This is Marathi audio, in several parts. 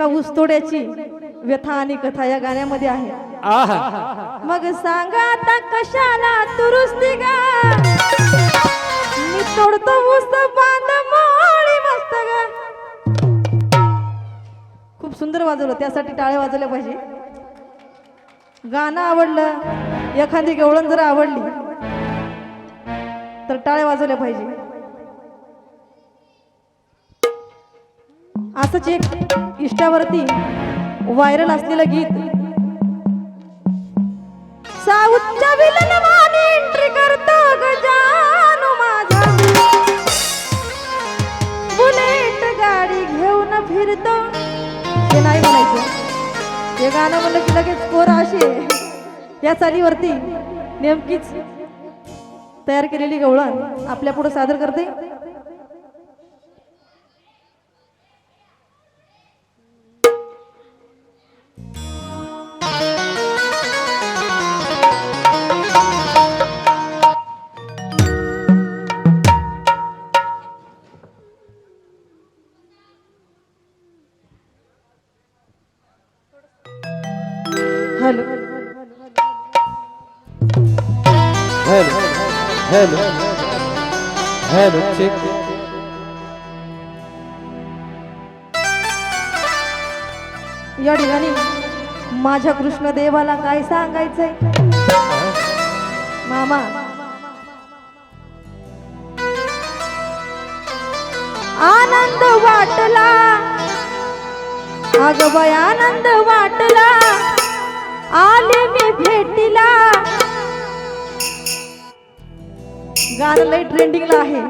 एका ऊसतोड्याची व्यथा आणि कथा या गाण्यामध्ये आहे. मग सांगा आता कशाला दुरुस्ती गा? मी तोडतो ऊस बांध मोळी मस्त गा. खूप सुंदर वाजवलं त्यासाठी टाळे वाजवल्या पाहिजे. गाणं आवडलं एखादी गवळण जर आवडली तर टाळे वाजवल्या पाहिजे. असंच एक इष्टावरती व्हायरल असलेलं गीत. साऊथच्या विलन वाणी एंट्री करतो गजानू माझा. बुलेट गाडी घेऊन फिरतो. हे नाही म्हणायचं. हे गाणं म्हणलं की लगेच पोर अशी या चालीवरती नेमकीच तयार केलेली गवळण आपल्या पुढे सादर करते. Hello, hello, चेक या ठिकाणी माझ्या कृष्णदेवाला काय सांगायचंय? मामा. आनंद वाटला. अग आनंद वाटला. आले मी भेटीला. गाणं लय ट्रेंडिंगला आहे.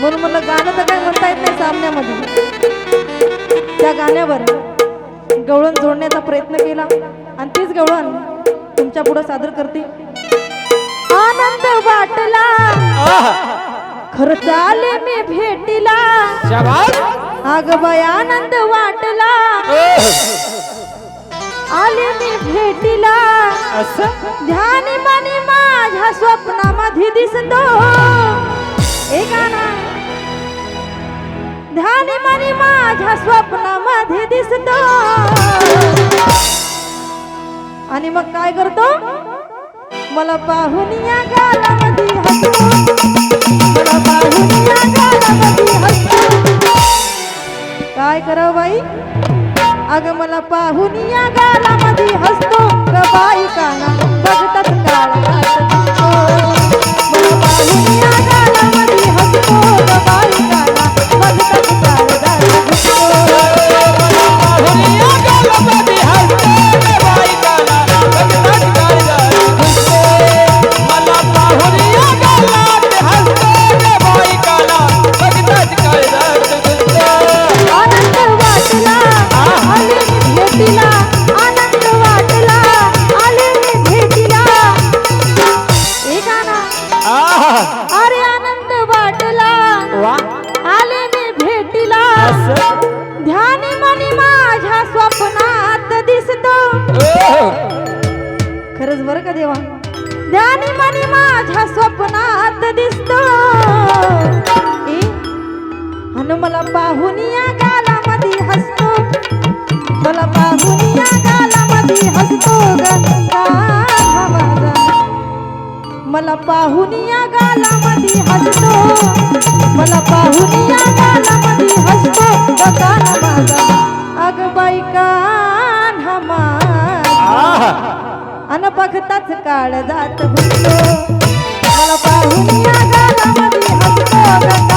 म्हणून मला गाणं तर काय म्हणता येत नाही सामन्यामध्ये. त्या गाण्यावर गवळण जोडण्याचा प्रयत्न केला. आणि तीच गवळण तुमच्यापुढे सादर करते. आनंद वाटला. खरंच आले मी भेटीला. अग बाय आनंद वाटला. आले मी भेटीला. असं? ध्यानी मनी माझ्या स्वप्नामध्ये दिसतो. हे गाणं. ध्यानी मनी माझ्या स्वप्नामध्ये दिसतो. आणि मग काय करतो? मला पाहून या गालामध्ये हसतो. मला पाहून या गालामध्ये हसतो. काय करावं बाई? अग मला पाहून या मधी हसतो. ग बाई काना बघतात काळा खरंच बरं का देवा? ध्यानी मनी माझ्या स्वप्नात दिसतो. अन मला पाहून या गालामध्ये हसतो. मला पाहून या गालामध्ये हसतो मला पाहून या गालामध्ये हसतो. मला पाहून या गालामध्ये हसतो माझा अग बाई कान्हा अन बघताच काळ जात घुसतो मला पाहून या गालामध्ये हसतो.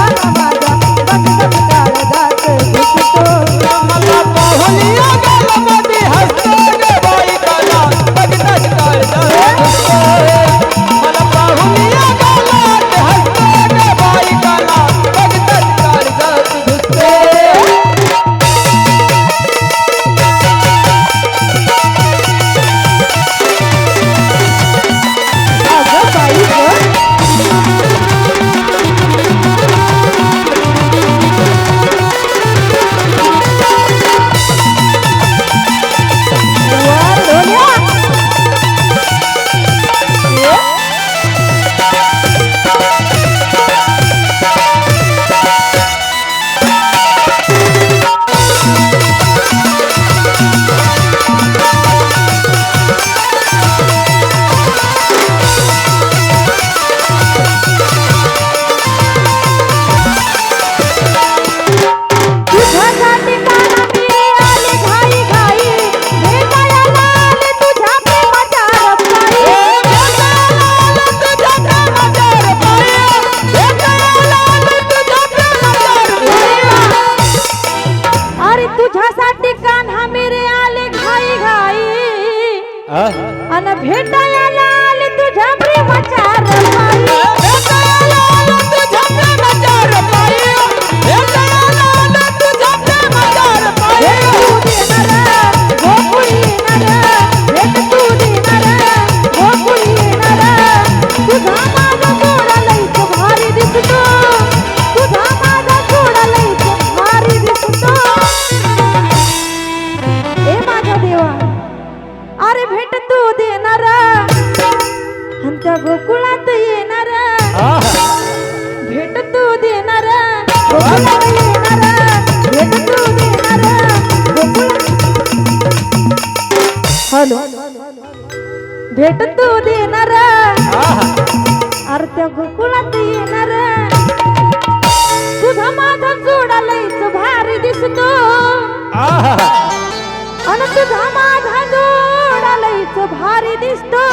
भेट तू देणार. अर त्या गोकुळात येणार. तुझा माझा जोडा लईच भारी दिसतो. अन तुझा माझा जोडा लईच भारी दिसतो.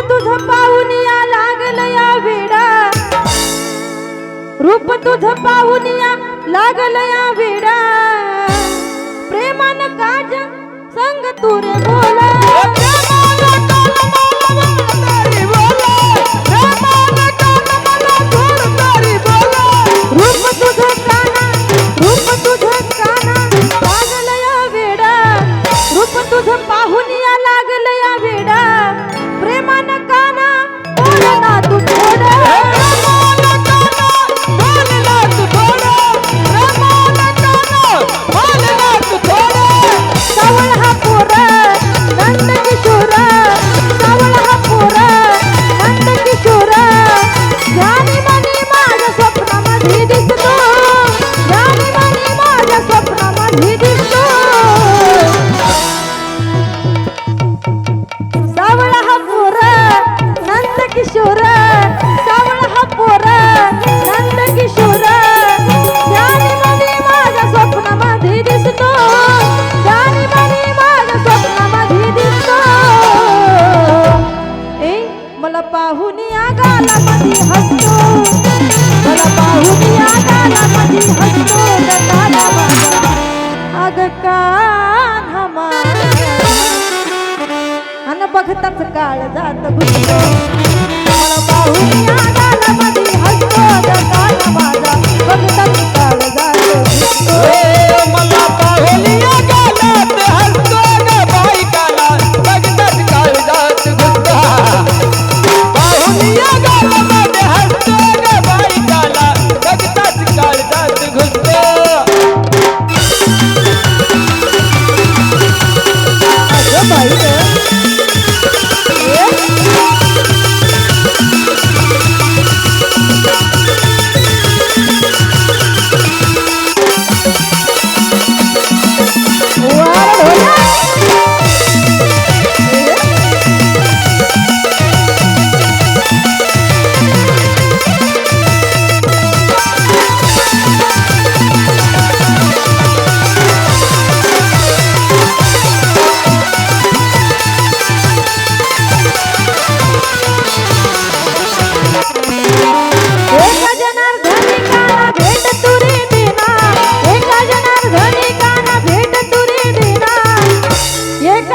तुझ पाहून या लागलया वेडा. रूप तुझ पाहून या लागलया वेडा. प्रेमान काज संग तुरे बोला. काळ जात घुसतो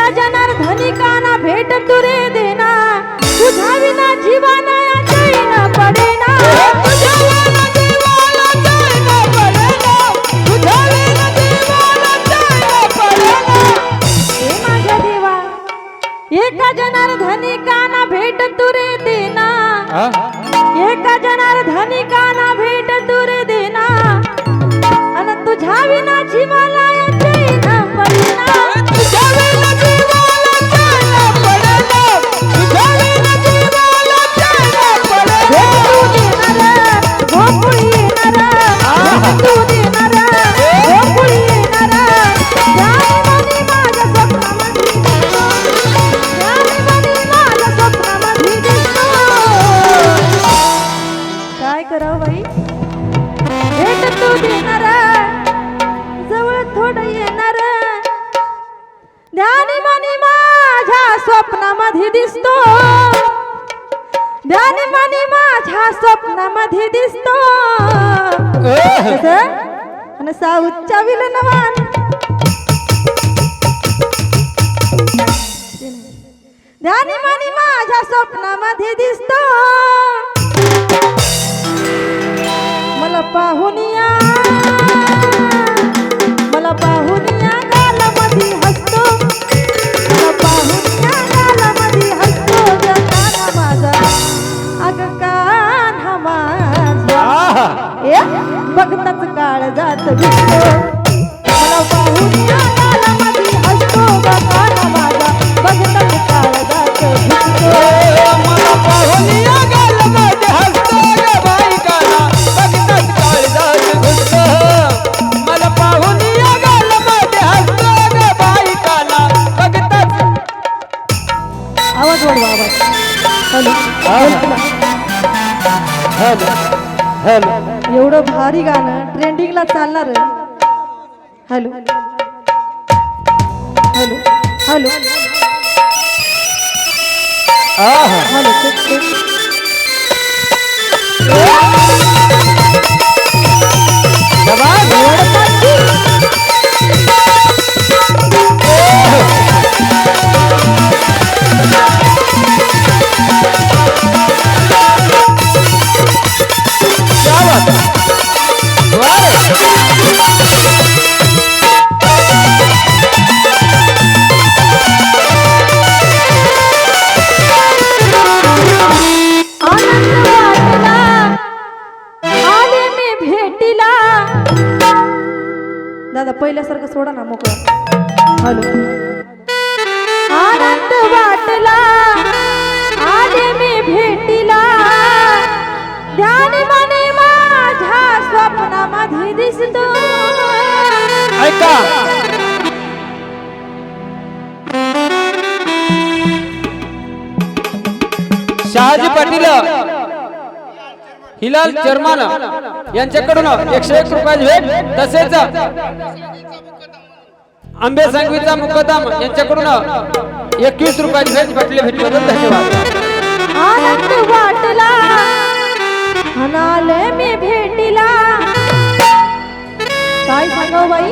जनार्धनी काना भेट तुरे देना. तुझा विना जीवाना पडेना. एका काना भेट तुरे देना. एका जनार्धनी काना भेट तुरे देना. आणि तुझ्या विना जीवाला ध्यान मनी माझ्या स्वप्नामध्ये दिसतो? आणि साऊच्या विलनवान ध्यान मनी माझ्या स्वप्नामध्ये दिसतो. मला पाहून या. मला पाहून ए बघताच काळ जात मला पाहून हसतो माझा बघताच काळ मला पाहून आवाज हॅलो. हॅलो. हॅलो. एवढं भारी गाणं ट्रेंडिंगला चालणार hello. Hello. Hello. Hello check सोडा ना मोकळं. हॅलो. आनंद वाटला आले मी भेटीला. ध्यान मने माझ्या स्वप्नामध्ये दिसतो. ऐका. शहाजी पाटील हिलाल चर्मान यांच्याकडून एकशे एक रुपयाची भेट तसेच आंबे संगवीचा मुकदम यांच्याकडून एकवीस रुपयाची भेट भेटले. भेटल्याबद्दल धन्यवाद. आनंद वाटला म्हणाले मी भेटीला. काय सांगाव बाई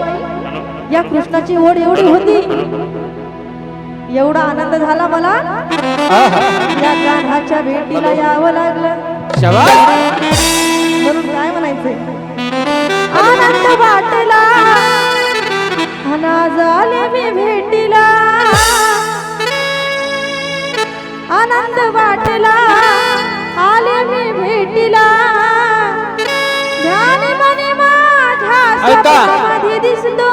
या कृष्णाची ओढ एवढी होती. एवढा आनंद झाला मला. या गाढाच्या भेटीला यावं लागलं. म्हणून काय म्हणायचंय? आनंद वाटला. अना झाले मी भेटीला. आनंद वाटला. आले मी भेटीला. ध्यान मने माझ्या दिसतो.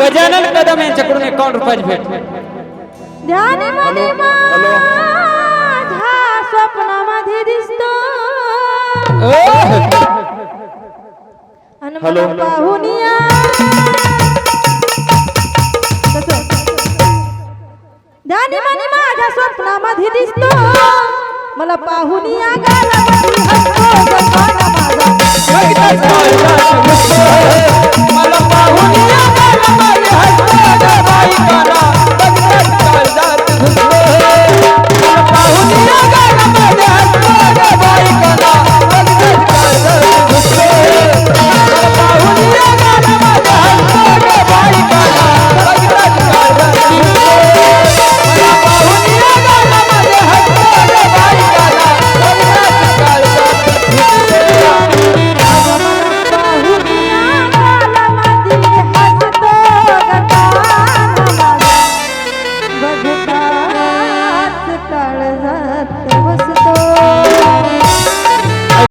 गजानन कदम यांच्याकडून एकावन्न रुपयाची भेट? ध्यान मने माझ्या स्वप्नामध्ये दिसतो. हॅलो स्वप्नामध्ये दिसतो. मला पाहुनिया मला पाहुनिया